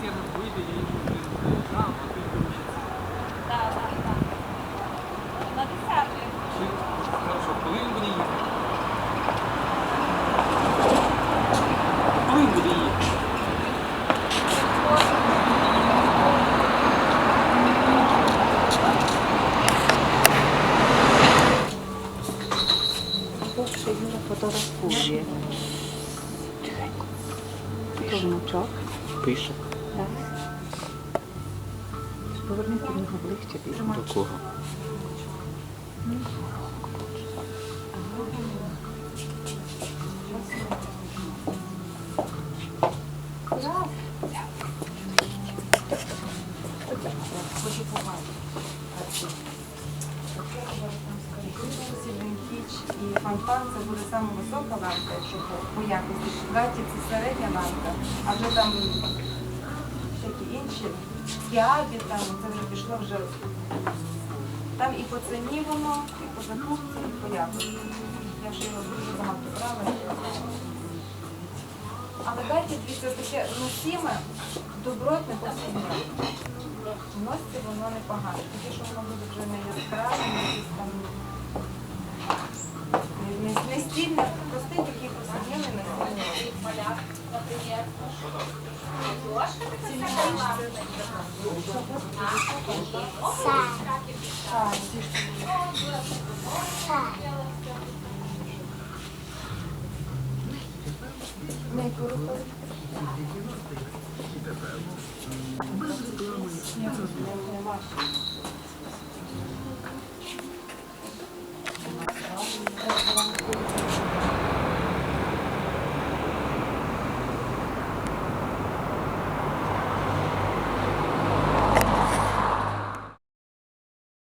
сено вийде, я нічого не знаю, а ти вирушиться. Так, так, так. На десерті. Хорошо, коли він буде їхати? Коли він буде їхати? Фотографує. Тихенько. Пише. Пише. Поверніть до нього ближче більше. До кого? І фанфан це буде саме висока якщо по якості. Гаті це середня ланка, а вже там інші скіабі, там це вже пішло вже. Там і по ціні воно, і по закупці, і по якості. Я вже його дуже багато брала. Але гаті дивіться таке носіме, добротне повсякденне. В носці воно непогане. Тоді, що воно буде вже не яскраве, не якесь там не, не, не стільне, Не коропи. Не важко.